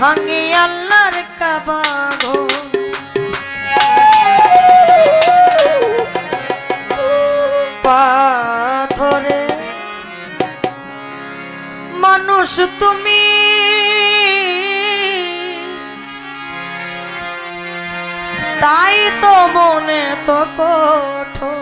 ভাঙে আল্লাহর কাবা পাথরে মানুষ তুমি। তাই তো মনে তো কঠোর।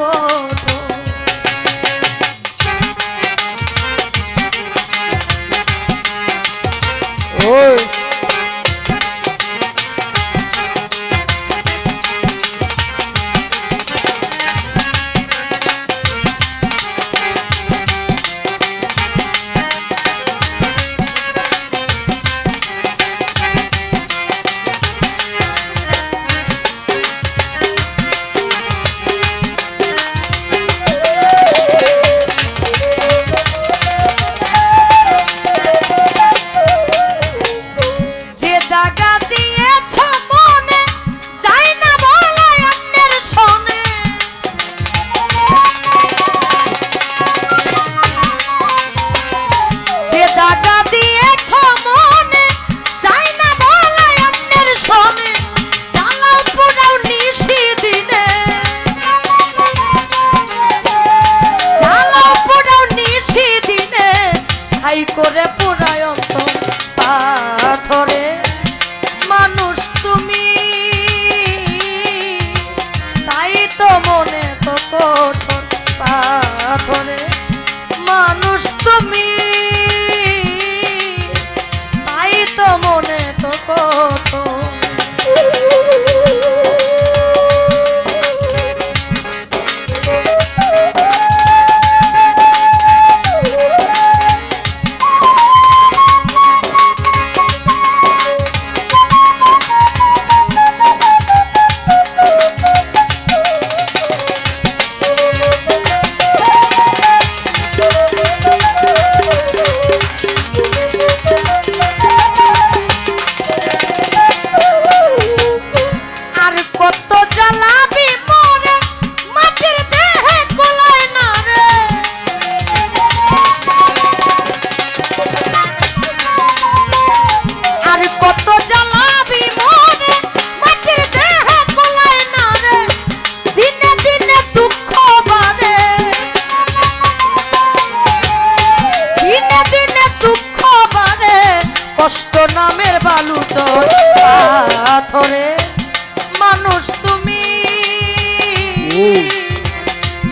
for for me.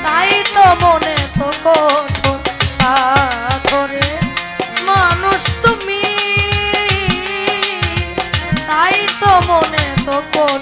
তাই তো মনে তখন ধরে মানুষ তুমি। তাই তো মনে তখন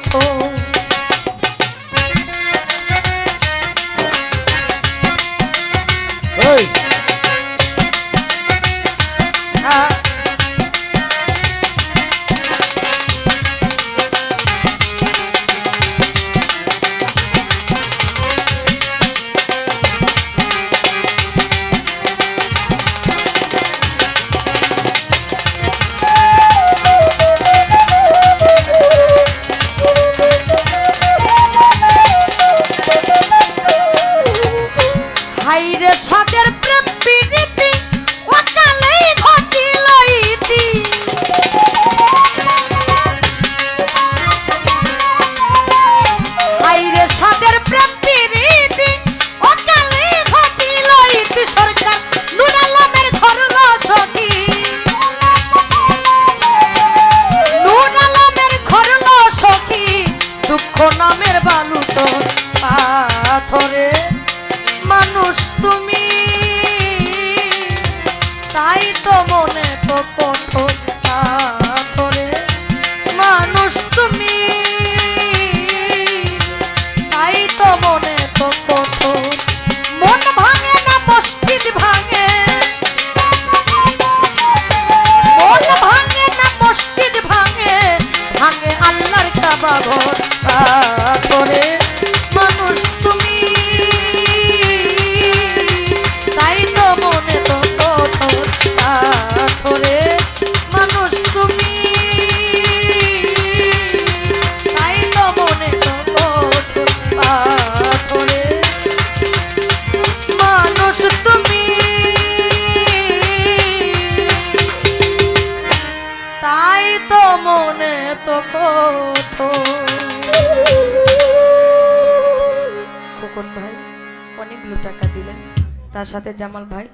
বাইরে মনে তো কত মনে তো কত খোকন ভাই অনেকগুলো টাকা দিলেন। তার সাথে জামাল ভাই